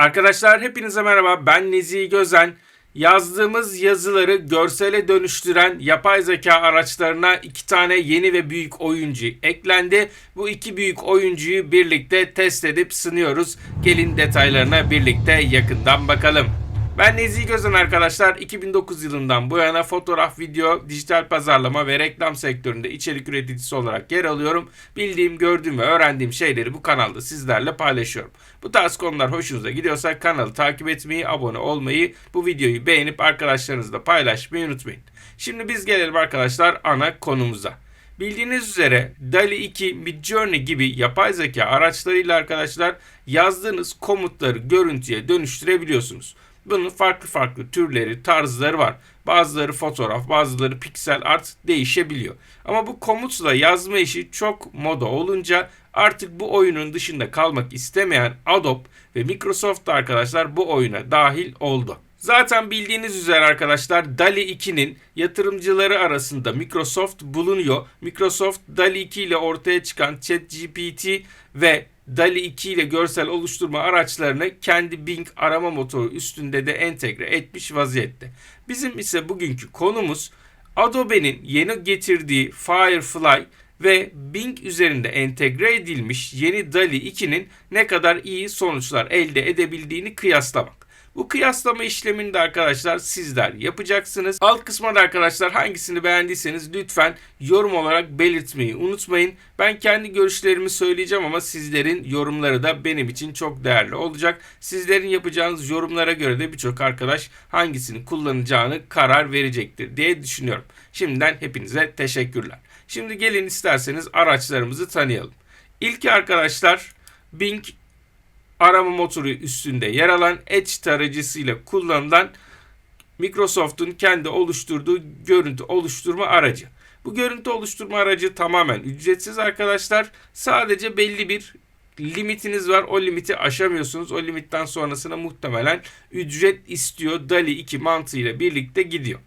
Arkadaşlar hepinize merhaba. Ben Nezih Gözen. Yazdığımız yazıları görsele dönüştüren yapay zeka araçlarına iki tane yeni ve büyük oyuncu eklendi. Bu iki büyük oyuncuyu birlikte test edip sınıyoruz. Gelin detaylarına birlikte yakından bakalım. Ben Nezih Gözen arkadaşlar 2009 yılından bu yana fotoğraf, video, dijital pazarlama ve reklam sektöründe içerik üreticisi olarak yer alıyorum. Bildiğim, gördüğüm ve öğrendiğim şeyleri bu kanalda sizlerle paylaşıyorum. Bu tarz konular hoşunuza gidiyorsa kanalı takip etmeyi, abone olmayı, bu videoyu beğenip arkadaşlarınızla paylaşmayı unutmayın. Şimdi biz gelelim arkadaşlar ana konumuza. Bildiğiniz üzere DALI 2, Midjourney gibi yapay zeka araçlarıyla arkadaşlar yazdığınız komutları görüntüye dönüştürebiliyorsunuz. Bunun farklı farklı türleri, tarzları var. Bazıları fotoğraf, bazıları piksel art değişebiliyor. Ama bu komutla yazma işi çok moda olunca artık bu oyunun dışında kalmak istemeyen Adobe ve Microsoft da arkadaşlar bu oyuna dahil oldu. Zaten bildiğiniz üzere arkadaşlar DALI 2'nin yatırımcıları arasında Microsoft bulunuyor. Microsoft DALI 2 ile ortaya çıkan ChatGPT ve DALI 2 ile görsel oluşturma araçlarını kendi Bing arama motoru üstünde de entegre etmiş vaziyette. Bizim ise bugünkü konumuz Adobe'nin yeni getirdiği Firefly ve Bing üzerinde entegre edilmiş yeni DALI 2'nin ne kadar iyi sonuçlar elde edebildiğini kıyaslamak. Bu kıyaslama işlemini de arkadaşlar sizler yapacaksınız. Alt kısma da arkadaşlar hangisini beğendiyseniz lütfen yorum olarak belirtmeyi unutmayın. Ben kendi görüşlerimi söyleyeceğim ama sizlerin yorumları da benim için çok değerli olacak. Sizlerin yapacağınız yorumlara göre de birçok arkadaş hangisini kullanacağını karar verecektir diye düşünüyorum. Şimdiden hepinize teşekkürler. Şimdi gelin isterseniz araçlarımızı tanıyalım. İlki arkadaşlar Bing arama motoru üstünde yer alan Edge tarayıcısıyla kullanılan Microsoft'un kendi oluşturduğu görüntü oluşturma aracı. Bu görüntü oluşturma aracı tamamen ücretsiz arkadaşlar. Sadece belli bir limitiniz var. O limiti aşamıyorsunuz. O limitten sonrasına muhtemelen ücret istiyor. DALI 2 mantığıyla birlikte gidiyor.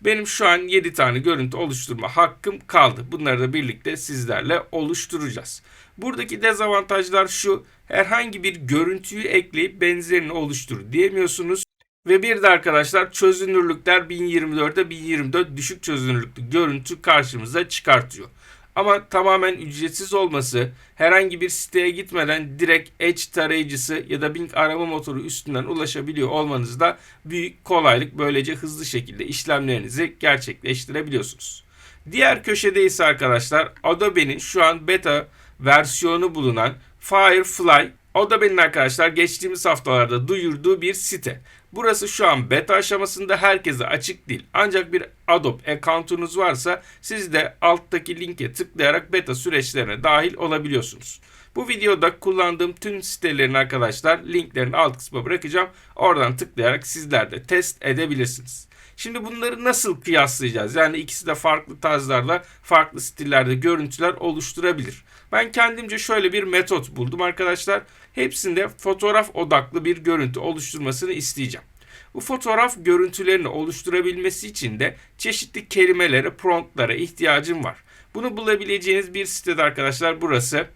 Benim şu an 7 tane görüntü oluşturma hakkım kaldı. Bunları da birlikte sizlerle oluşturacağız. Buradaki dezavantajlar şu. Herhangi bir görüntüyü ekleyip benzerini oluştur diyemiyorsunuz. Ve bir de arkadaşlar çözünürlükler 1024'e 1024 düşük çözünürlüklü görüntü karşımıza çıkartıyor. Ama tamamen ücretsiz olması, herhangi bir siteye gitmeden direkt Edge tarayıcısı ya da Bing arama motoru üstünden ulaşabiliyor olmanızda büyük kolaylık. Böylece hızlı şekilde işlemlerinizi gerçekleştirebiliyorsunuz. Diğer köşede ise arkadaşlar Adobe'nin şu an beta versiyonu bulunan Firefly o da benim arkadaşlar geçtiğimiz haftalarda duyurduğu bir site. Burası şu an beta aşamasında herkese açık değil. Ancak bir Adobe account'unuz varsa siz de alttaki linke tıklayarak beta süreçlerine dahil olabiliyorsunuz. Bu videoda kullandığım tüm sitelerin arkadaşlar linklerini alt kısma bırakacağım. Oradan tıklayarak sizler de test edebilirsiniz. Şimdi bunları nasıl kıyaslayacağız? Yani ikisi de farklı tarzlarda, farklı stillerde görüntüler oluşturabilir. Ben kendimce şöyle bir metot buldum arkadaşlar. Hepsinde fotoğraf odaklı bir görüntü oluşturmasını isteyeceğim. Bu fotoğraf görüntülerini oluşturabilmesi için de çeşitli kelimelere, promptlara ihtiyacım var. Bunu bulabileceğiniz bir sitede arkadaşlar burası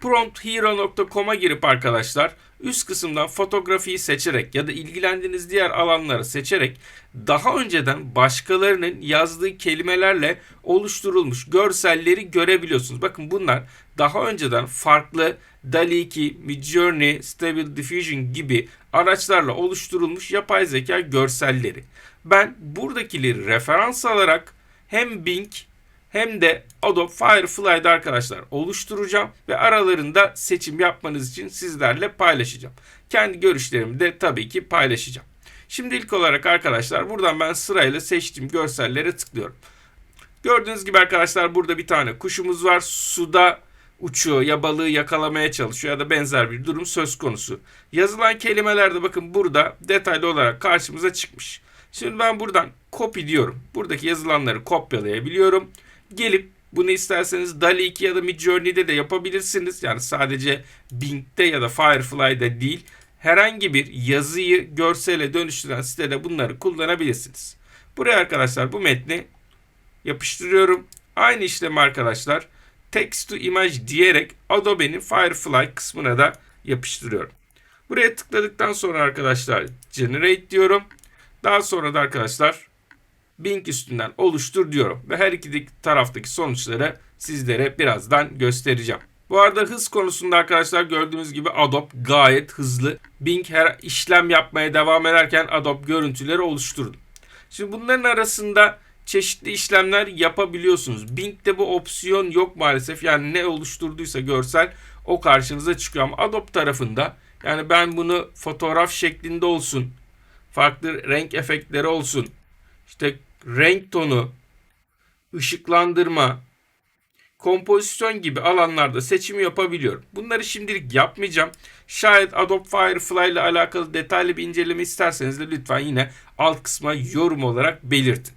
prompthero.com'a girip arkadaşlar üst kısımdan fotoğrafiyi seçerek ya da ilgilendiğiniz diğer alanları seçerek daha önceden başkalarının yazdığı kelimelerle oluşturulmuş görselleri görebiliyorsunuz. Bakın bunlar daha önceden farklı DALI 2, Midjourney, Stable Diffusion gibi araçlarla oluşturulmuş yapay zeka görselleri. Ben buradakileri referans alarak hem Bing hem de Adobe Firefly'da arkadaşlar oluşturacağım ve aralarında seçim yapmanız için sizlerle paylaşacağım. Kendi görüşlerimi de tabii ki paylaşacağım. Şimdi ilk olarak arkadaşlar buradan ben sırayla seçtiğim görsellere tıklıyorum. Gördüğünüz gibi arkadaşlar burada bir tane kuşumuz var. Suda uçuyor ya balığı yakalamaya çalışıyor ya da benzer bir durum söz konusu. Yazılan kelimeler de bakın burada detaylı olarak karşımıza çıkmış. Şimdi ben buradan copy diyorum. Buradaki yazılanları kopyalayabiliyorum gelip bunu isterseniz DALI 2 ya da Midjourney'de de yapabilirsiniz. Yani sadece Bing'de ya da Firefly'de değil. Herhangi bir yazıyı görsele dönüştüren sitede bunları kullanabilirsiniz. Buraya arkadaşlar bu metni yapıştırıyorum. Aynı işlemi arkadaşlar text to image diyerek Adobe'nin Firefly kısmına da yapıştırıyorum. Buraya tıkladıktan sonra arkadaşlar generate diyorum. Daha sonra da arkadaşlar Bing üstünden oluştur diyorum. Ve her iki taraftaki sonuçları sizlere birazdan göstereceğim. Bu arada hız konusunda arkadaşlar gördüğünüz gibi Adobe gayet hızlı. Bing her işlem yapmaya devam ederken Adobe görüntüleri oluşturdu. Şimdi bunların arasında çeşitli işlemler yapabiliyorsunuz. Bing'de bu opsiyon yok maalesef. Yani ne oluşturduysa görsel o karşınıza çıkıyor. Ama Adobe tarafında yani ben bunu fotoğraf şeklinde olsun, farklı renk efektleri olsun, işte renk tonu, ışıklandırma, kompozisyon gibi alanlarda seçim yapabiliyorum. Bunları şimdilik yapmayacağım. Şayet Adobe Firefly ile alakalı detaylı bir inceleme isterseniz de lütfen yine alt kısma yorum olarak belirtin.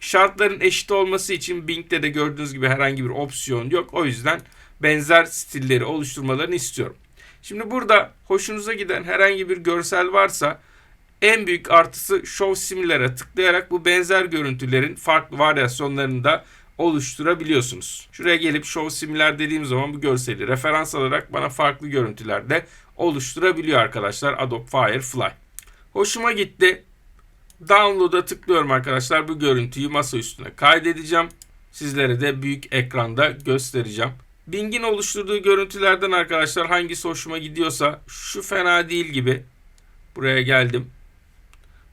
Şartların eşit olması için Bing'de de gördüğünüz gibi herhangi bir opsiyon yok. O yüzden benzer stilleri oluşturmalarını istiyorum. Şimdi burada hoşunuza giden herhangi bir görsel varsa en büyük artısı Show Similar'a tıklayarak bu benzer görüntülerin farklı varyasyonlarını da oluşturabiliyorsunuz. Şuraya gelip Show Similar dediğim zaman bu görseli referans alarak bana farklı görüntülerde oluşturabiliyor arkadaşlar Adobe Firefly. Hoşuma gitti. Download'a tıklıyorum arkadaşlar. Bu görüntüyü masa üstüne kaydedeceğim. Sizlere de büyük ekranda göstereceğim. Bing'in oluşturduğu görüntülerden arkadaşlar hangisi hoşuma gidiyorsa şu fena değil gibi. Buraya geldim.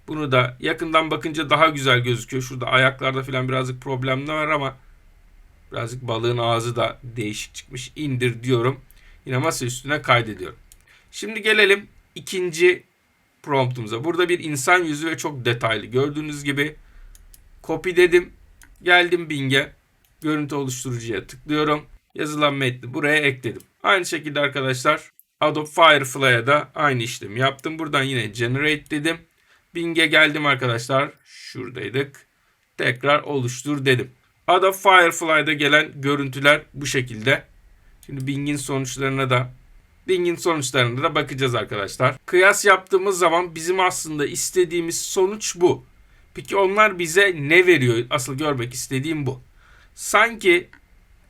Bunu da yakından bakınca daha güzel gözüküyor. Şurada ayaklarda falan birazcık problemler var ama birazcık balığın ağzı da değişik çıkmış. İndir diyorum. Yine masa üstüne kaydediyorum. Şimdi gelelim ikinci promptumuza. Burada bir insan yüzü ve çok detaylı. Gördüğünüz gibi copy dedim. Geldim Bing'e. Görüntü oluşturucuya tıklıyorum. Yazılan metni buraya ekledim. Aynı şekilde arkadaşlar Adobe Firefly'a da aynı işlemi yaptım. Buradan yine generate dedim. Bing'e geldim arkadaşlar. Şuradaydık. Tekrar oluştur dedim. Adobe Firefly'da gelen görüntüler bu şekilde. Şimdi Bing'in sonuçlarına da Bing'in sonuçlarına da bakacağız arkadaşlar. Kıyas yaptığımız zaman bizim aslında istediğimiz sonuç bu. Peki onlar bize ne veriyor? Asıl görmek istediğim bu. Sanki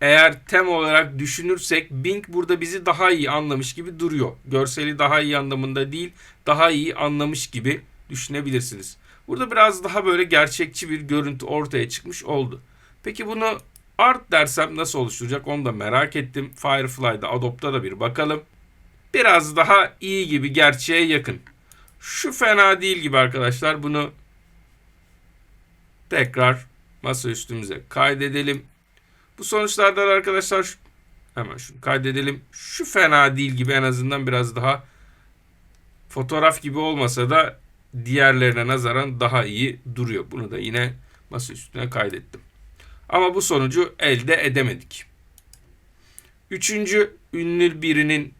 eğer tem olarak düşünürsek Bing burada bizi daha iyi anlamış gibi duruyor. Görseli daha iyi anlamında değil, daha iyi anlamış gibi düşünebilirsiniz. Burada biraz daha böyle gerçekçi bir görüntü ortaya çıkmış oldu. Peki bunu art dersem nasıl oluşturacak onu da merak ettim. Firefly'da, Adobe'da da bir bakalım. Biraz daha iyi gibi gerçeğe yakın. Şu fena değil gibi arkadaşlar. Bunu tekrar masa üstümüze kaydedelim. Bu sonuçlarda arkadaşlar hemen şunu kaydedelim. Şu fena değil gibi en azından biraz daha fotoğraf gibi olmasa da diğerlerine nazaran daha iyi duruyor. Bunu da yine masa üstüne kaydettim. Ama bu sonucu elde edemedik. Üçüncü ünlü birinin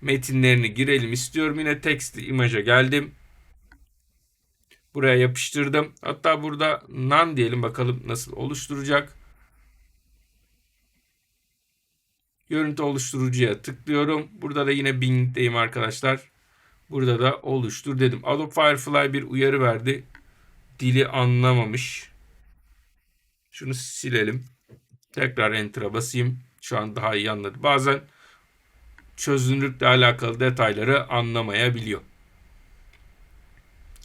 metinlerini girelim istiyorum. Yine teksti imaja geldim. Buraya yapıştırdım. Hatta burada nan diyelim bakalım nasıl oluşturacak. Görüntü oluşturucuya tıklıyorum. Burada da yine Bing'deyim arkadaşlar. Burada da oluştur dedim. Adobe Firefly bir uyarı verdi. Dili anlamamış. Şunu silelim. Tekrar Enter'a basayım. Şu an daha iyi anladı. Bazen çözünürlükle alakalı detayları anlamayabiliyor.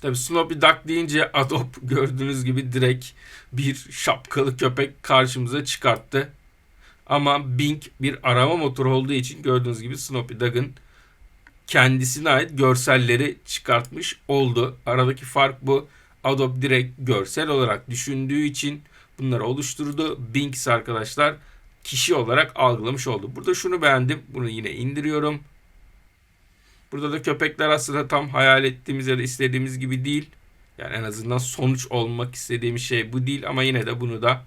Tabi Snoopy Duck deyince Adobe gördüğünüz gibi direkt bir şapkalı köpek karşımıza çıkarttı. Ama Bing bir arama motoru olduğu için gördüğünüz gibi Snoopy Duck'ın kendisine ait görselleri çıkartmış oldu. Aradaki fark bu. Adobe direkt görsel olarak düşündüğü için bunları oluşturdu. Bing ise arkadaşlar kişi olarak algılamış oldu. Burada şunu beğendim. Bunu yine indiriyorum. Burada da köpekler aslında tam hayal ettiğimiz ya da istediğimiz gibi değil. Yani en azından sonuç olmak istediğim şey bu değil ama yine de bunu da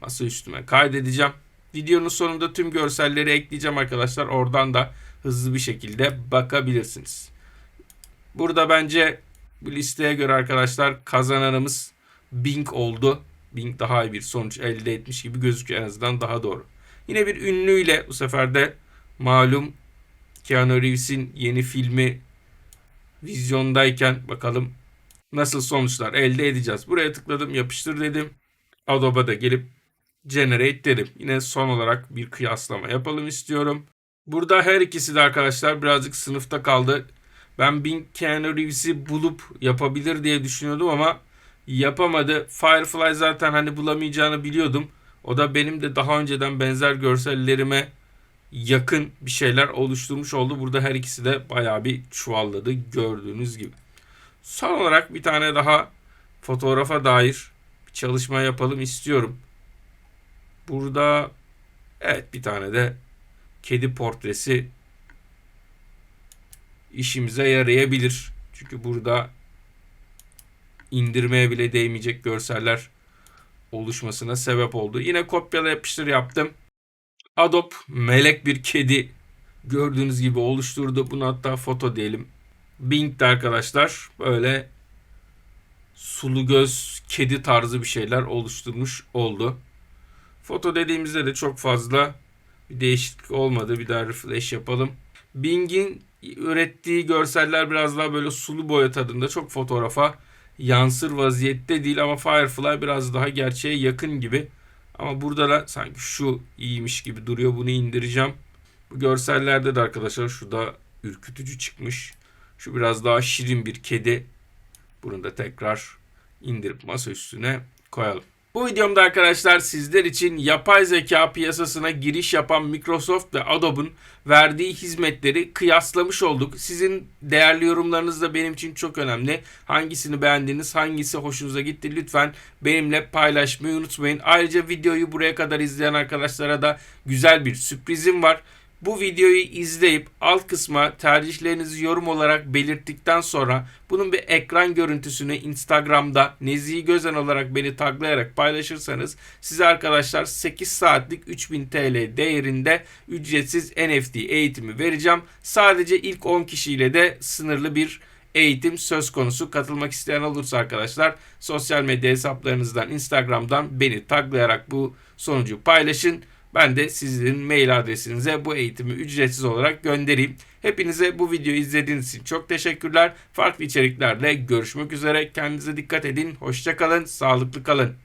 masa üstüme kaydedeceğim. Videonun sonunda tüm görselleri ekleyeceğim arkadaşlar. Oradan da hızlı bir şekilde bakabilirsiniz. Burada bence bu listeye göre arkadaşlar kazananımız Bing oldu. Bing daha iyi bir sonuç elde etmiş gibi gözüküyor en azından daha doğru. Yine bir ünlüyle bu sefer de malum Keanu Reeves'in yeni filmi vizyondayken bakalım nasıl sonuçlar elde edeceğiz. Buraya tıkladım yapıştır dedim. Adobe'da gelip generate dedim. Yine son olarak bir kıyaslama yapalım istiyorum. Burada her ikisi de arkadaşlar birazcık sınıfta kaldı. Ben Bing Keanu Reeves'i bulup yapabilir diye düşünüyordum ama yapamadı. Firefly zaten hani bulamayacağını biliyordum. O da benim de daha önceden benzer görsellerime yakın bir şeyler oluşturmuş oldu. Burada her ikisi de bayağı bir çuvalladı gördüğünüz gibi. Son olarak bir tane daha fotoğrafa dair bir çalışma yapalım istiyorum. Burada evet bir tane de kedi portresi işimize yarayabilir. Çünkü burada indirmeye bile değmeyecek görseller oluşmasına sebep oldu. Yine kopyala yapıştır yaptım. Adobe melek bir kedi gördüğünüz gibi oluşturdu. Bunu hatta foto diyelim. Bing'de arkadaşlar böyle sulu göz kedi tarzı bir şeyler oluşturmuş oldu. Foto dediğimizde de çok fazla bir değişiklik olmadı. Bir daha refresh yapalım. Bing'in ürettiği görseller biraz daha böyle sulu boya tadında çok fotoğrafa yansır vaziyette değil ama Firefly biraz daha gerçeğe yakın gibi. Ama burada da sanki şu iyiymiş gibi duruyor. Bunu indireceğim. Bu görsellerde de arkadaşlar şu da ürkütücü çıkmış. Şu biraz daha şirin bir kedi. Bunu da tekrar indirip masa üstüne koyalım. Bu videomda arkadaşlar sizler için yapay zeka piyasasına giriş yapan Microsoft ve Adobe'un verdiği hizmetleri kıyaslamış olduk. Sizin değerli yorumlarınız da benim için çok önemli. Hangisini beğendiniz, hangisi hoşunuza gitti lütfen benimle paylaşmayı unutmayın. Ayrıca videoyu buraya kadar izleyen arkadaşlara da güzel bir sürprizim var. Bu videoyu izleyip alt kısma tercihlerinizi yorum olarak belirttikten sonra bunun bir ekran görüntüsünü Instagram'da Nezihi Gözen olarak beni taglayarak paylaşırsanız size arkadaşlar 8 saatlik 3000 TL değerinde ücretsiz NFT eğitimi vereceğim. Sadece ilk 10 kişiyle de sınırlı bir eğitim söz konusu. Katılmak isteyen olursa arkadaşlar sosyal medya hesaplarınızdan Instagram'dan beni taglayarak bu sonucu paylaşın. Ben de sizin mail adresinize bu eğitimi ücretsiz olarak göndereyim. Hepinize bu videoyu izlediğiniz için çok teşekkürler. Farklı içeriklerle görüşmek üzere. Kendinize dikkat edin. Hoşçakalın. Sağlıklı kalın.